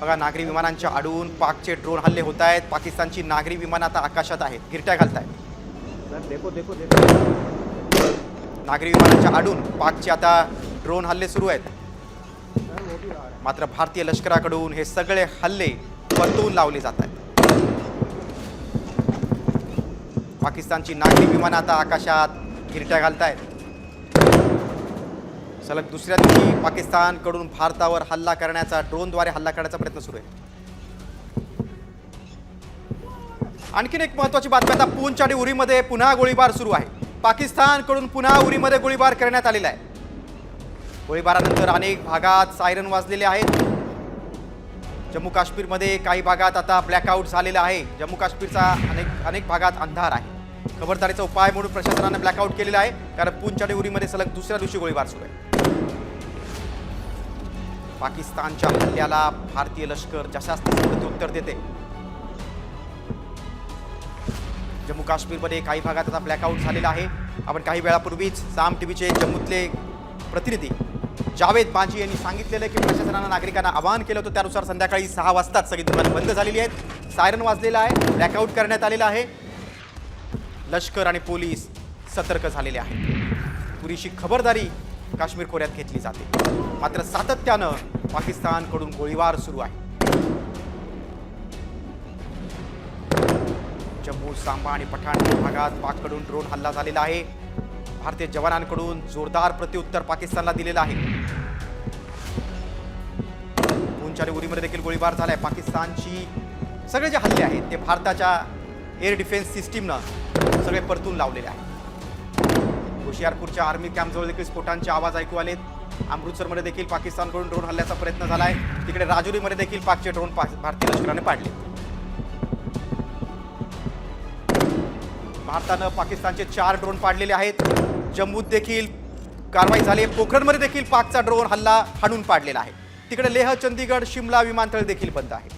बघा नागरी विमानांच्या आडून पाकचे ड्रोन हल्ले होत आहेत. पाकिस्तानची नागरी विमानं आता आकाशात आहेत. गिरट्या घालत आहेत देखो देखो देखो. नागरी विमानांच्या आडून पाकचे आता ड्रोन हल्ले सुरू आहेत. मात्र भारतीय लष्कराकडून हे सगळे हल्ले परतवून लावले जात आहेत. पाकिस्तानची नागरी विमानं आता आकाशात गिरट्या घालत आहेत सलग दुसऱ्या दिवशी पाकिस्तानकडून भारतावर हल्ला करण्याचा ड्रोनद्वारे हल्ला करण्याचा प्रयत्न सुरू आहे. आणखीन एक महत्वाची बातमी आता पूंछ आणि उरीमध्ये पुन्हा गोळीबार सुरू आहे. पाकिस्तानकडून पुन्हा उरीमध्ये गोळीबार करण्यात आलेला आहे. गोळीबारानंतर अनेक भागात सायरन वाजलेले आहेत. जम्मू काश्मीरमध्ये काही भागात आता ब्लॅकआउट झालेला आहे. जम्मू काश्मीरचा अनेक अनेक भागात अंधार आहे. खबरदारीचा उपाय म्हणून प्रशासनाने ब्लॅकआउट केलेला आहे. कारण पूंछ आणि उरीमध्ये सलग दुसऱ्या दिवशी गोळीबार सुरू आहे. पाकिस्तानच्या हल्ल्याला भारतीय लष्कर जशाच उत्तर प्रत्युत्तर देते. जम्मू काश्मीरमध्ये काही भागात आता ब्लॅकआउट झालेला आहे. आपण काही वेळापूर्वीच साम टीव्हीचे जम्मूतले प्रतिनिधी जावेद बाजी यांनी सांगितलेलं की प्रशासनानं नागरिकांना आवाहन केलं होतं. त्यानुसार संध्याकाळी सहा वाजताच सगळी दुकानं बंद झालेली आहेत. सायरन वाजलेला आहे. ब्लॅकआउट करण्यात आलेला आहे. लष्कर आणि पोलीस सतर्क झालेले आहेत. पुरेशी खबरदारी काश्मीर खोऱ्यात घेतली जाते. मात्र सातत्यानं पाकिस्तानकडून गोळीबार सुरू आहे. जम्मू सांबा आणि पठाण भागात पाककडून ड्रोन हल्ला झालेला आहे. भारतीय जवानांकडून जोरदार प्रत्युत्तर पाकिस्तानला दिलेलं आहे. पूंछ आणि उरीमध्ये देखील गोळीबार झालाय. पाकिस्तानची सगळे जे हल्ले आहेत ते भारताच्या एअर डिफेन्स सिस्टीमनं सगळे परतून लावलेले आहेत. होशियारपूरच्या आर्मी कॅम्पजवळ देखील स्फोटांचे आवाज ऐकू आलेत. अमृतसरमध्ये देखील पाकिस्तानकडून ड्रोन हल्ल्याचा प्रयत्न झाला आहे तिकडे राजुरीमध्ये देखील पाकचे ड्रोन पा- भारतीय लष्कराने पाडले. भारतानं पाकिस्तानचे चार ड्रोन पाडलेले आहेत. जम्मूत देखील कारवाई झाली आहे. पोखरणमध्ये देखील पाकचा ड्रोन हल्ला हाणून पाडलेला आहे. तिकडे लेह चंदीगड शिमला विमानतळ देखील बंद आहे